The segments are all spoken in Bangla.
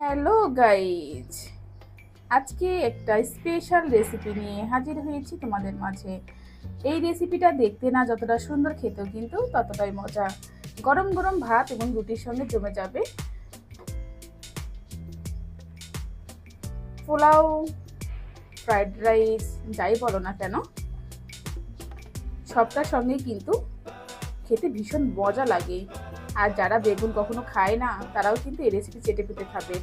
হ্যালো গাইজ, আজকে একটা স্পেশাল রেসিপি নিয়ে হাজির হয়েছি তোমাদের মাঝে। এই রেসিপিটা দেখতে না যতটা সুন্দর, খেতেও কিন্তু ততটাই মজা। গরম গরম ভাত এবং রুটির সঙ্গে জমে যাবে। পোলাও, ফ্রাইড রাইস, যাই বলো না কেন, সবটার সঙ্গে কিন্তু খেতে ভীষণ মজা লাগে। আর যারা বেগুন কখনো খায় না, তারাও কিন্তু এই রেসিপি চেটে পেতে খাবে।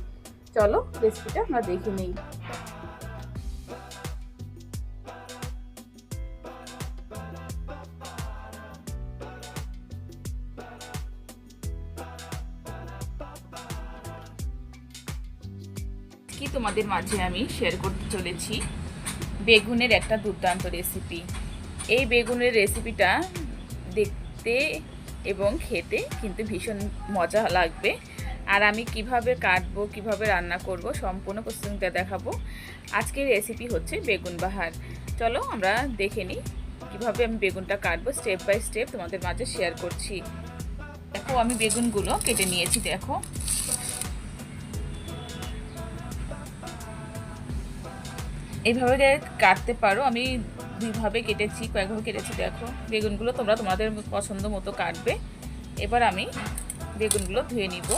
চলো রেসিপিটা আমরা দেখে নিই। কি তোমাদের মাঝে আমি শেয়ার করতে চলেছি বেগুনের একটা দুর্দান্ত রেসিপি এই বেগুনের রেসিপিটা দেখতে এবং খেতে কিন্তু ভীষণ মজা লাগবে। আর আমি কীভাবে কাটবো, কীভাবে রান্না করব সম্পূর্ণ প্রস্তুতিটা দেখাবো। আজকের রেসিপি হচ্ছে বেগুন বাহার। চলো আমরা দেখে নিই কীভাবে আমি বেগুনটা কাটবো স্টেপ বাই স্টেপ তোমাদের মাঝে শেয়ার করছি। দেখো, আমি বেগুনগুলো কেটে নিয়েছি, দেখো। এইভাবে কাটতে পারো, আমি দুইভাবে কেটেছি, কয়েকভাবে কেটেছি, দেখো। বেগুনগুলো তোমরা তোমাদের পছন্দ মতো কাটবে। এবার আমি বেগুনগুলো ধুয়ে নিব।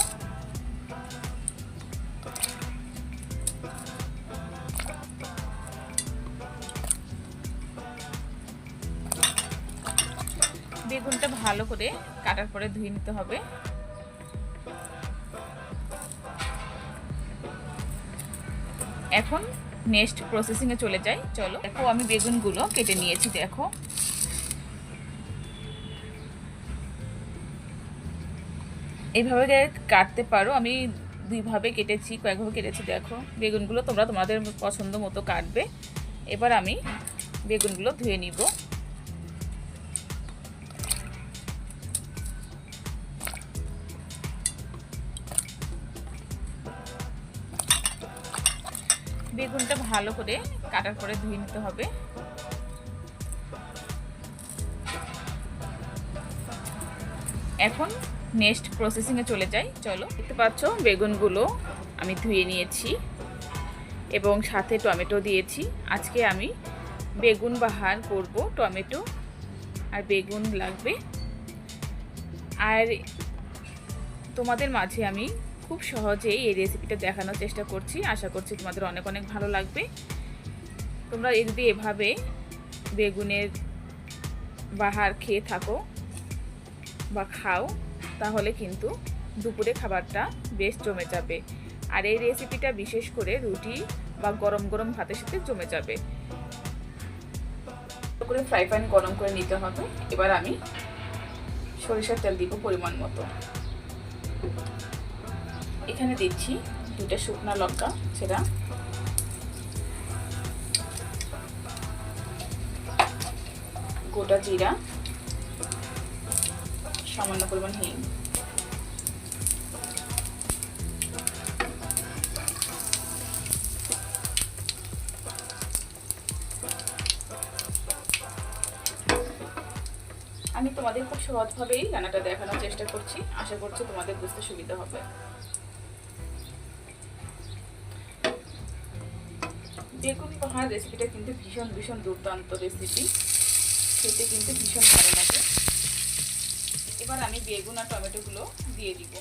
বেগুনটা ভালো করে কাটার পরে ধুয়ে নিতে হবে। এখন নেক্সট প্রসেসিংয়ে চলে যাই। চলো, দেখো আমি বেগুনগুলো কেটে নিয়েছি, দেখো। এইভাবে কাটতে পারো, আমি দুইভাবে কেটেছি, কয়েকভাবে কেটেছি, দেখো। বেগুনগুলো তোমরা তোমাদের পছন্দ মতো কাটবে। এবার আমি বেগুনগুলো ধুয়ে নিব। বেগুনটা ভালো করে কাটার পরে ধুয়ে নিতে হবে। এখন নেক্সট প্রসেসিংয়ে চলে যাই। চলো, দেখতে পাচ্ছ বেগুনগুলো আমি ধুয়ে নিয়েছি এবং সাথে টমেটো দিয়েছি। আজকে আমি বেগুন বাহার করব, টমেটো আর বেগুন লাগবে। আর তোমাদের মাঝে আমি খুব সহজেই এই রেসিপিটা দেখানোর চেষ্টা করছি। আশা করছি তোমাদের অনেক অনেক ভালো লাগবে। তোমরা যদি এভাবে বেগুনের বাহার খেয়ে থাকো বা খাও, তাহলে কিন্তু দুপুরে খাবারটা বেশ জমে যাবে। আর এই রেসিপিটা বিশেষ করে রুটি বা গরম গরম ভাতের সাথে জমে যাবে। করে ফ্রাই প্যান গরম করে নিতে হবে। এবার আমি সরিষার তেল দিব পরিমাণ মতো। এখানে দিচ্ছি দুটা শুকনো লঙ্কা, সেটা। গোটা জিরা, সামান্য পরিমাণ হিং। আমি তোমাদের খুব সহজভাবেই রান্নাটা দেখানোর চেষ্টা করছি। আশা করছি তোমাদের বুঝতে সুবিধা হবে। বেগুন পাহাড় রেসিপিটা কিন্তু ভীষণ ভীষণ দুর্দান্ত রেসিপি খেতে কিন্তু ভীষণ ভালো লাগে। এবার আমি বেগুন আর টমেটোগুলো দিয়ে দিব।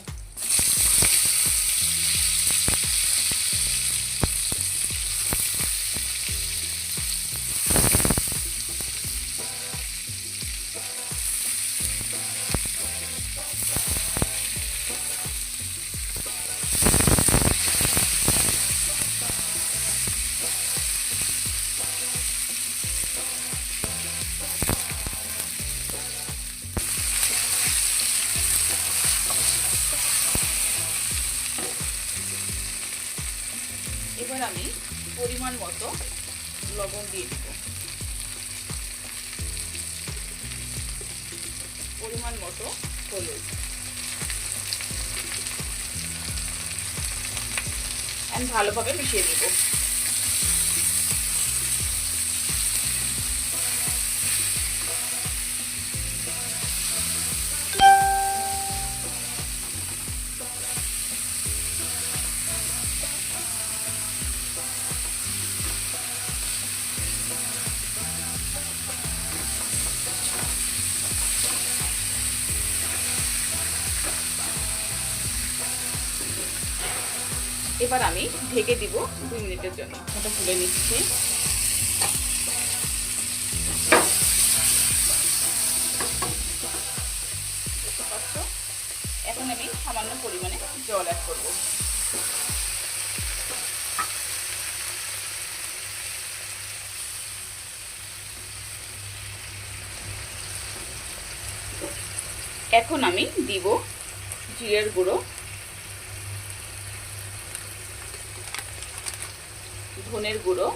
পরিমাণ মতো লবণ দিয়ে দিব। পরিমাণ মতো হলুদ। ভালোভাবে মিশিয়ে দেব। এবার আমি ঢেকে দিব দুই মিনিটের জন্য। ওটা তুলে নিচ্ছি। এখন আমি সামান্য পরিমাণে জল অ্যাড করব। এখন আমি দিব জিরের গুঁড়ো। ধনের গুঁড়ো।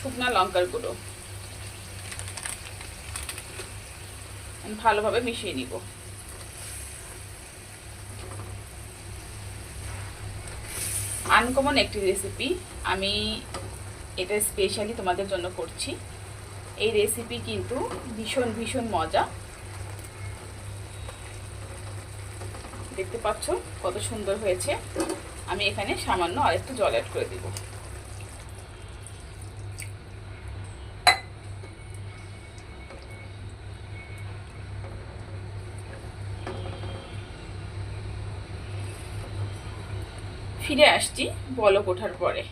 শুকনা লঙ্কার গুঁড়ো। ভালোভাবে মিশিয়ে নিব। আনকমন একটি রেসিপি আমি এটা স্পেশালি তোমাদের জন্য করছি। এই রেসিপি কিন্তু ভীষণ ভীষণ মজা। দেখতে পাচ্ছ কত সুন্দর হয়েছে। আমি এখানে সামান্য আরেকটু জল অ্যাড করে দিব। ফিরে আসছি বলক ওঠার পরে।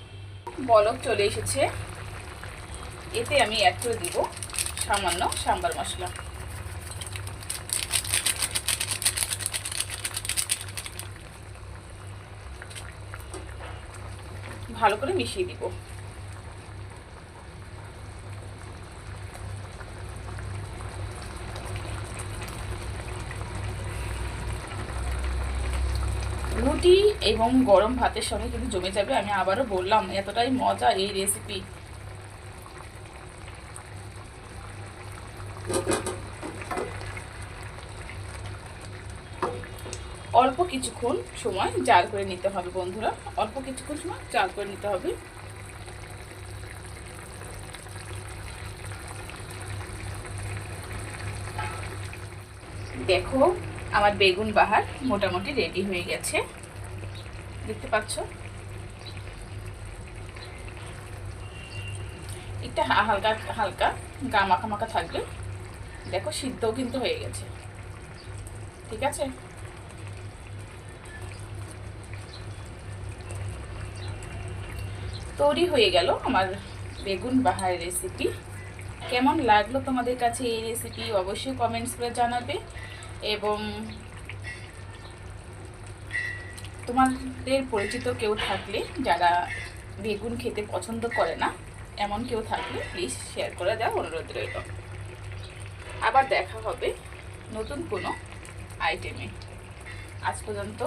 বলক চলে এসেছে। এতে আমি অ্যাড করে দিব সামান্য সাম্বার মশলা। ভালো করে মিশিয়ে দিব। রুটি এবং গরম ভাতের সঙ্গে কিন্তু জমে যাবে। আমি আবারও বললাম, এতটাই মজা এই রেসিপি অল্প কিছুক্ষণ সময় জাল করে নিতে হবে বন্ধুরা। অল্প কিছুক্ষণ সময় জাল করে নিতে হবে। দেখো, আমার বেগুন বাহার মোটামুটি রেডি হয়ে গেছে। দেখতে পাচ্ছ? একটা হালকা হালকা গা মাখা মাখা থাকবে। দেখো, সিদ্ধও কিন্তু হয়ে গেছে। ঠিক আছে? তৈরি হয়ে গেল আমার বেগুন বাহার রেসিপি কেমন লাগল তোমাদের কাছে এই রেসিপি অবশ্যই কমেন্টস করে জানাবে। এবং তোমাদের পরিচিত কেউ থাকলে, যারা বেগুন খেতে পছন্দ করে না, এমন কেউ থাকলে প্লিজ শেয়ার করে দেওয়া অনুরোধ রইল। আবার দেখা হবে নতুন কোনো আইটেমে আজ পর্যন্ত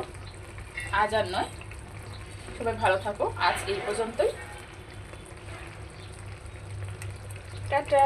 আজ আর নয় সবাই ভালো থাকো আজ এই পর্যন্তই। টাটা।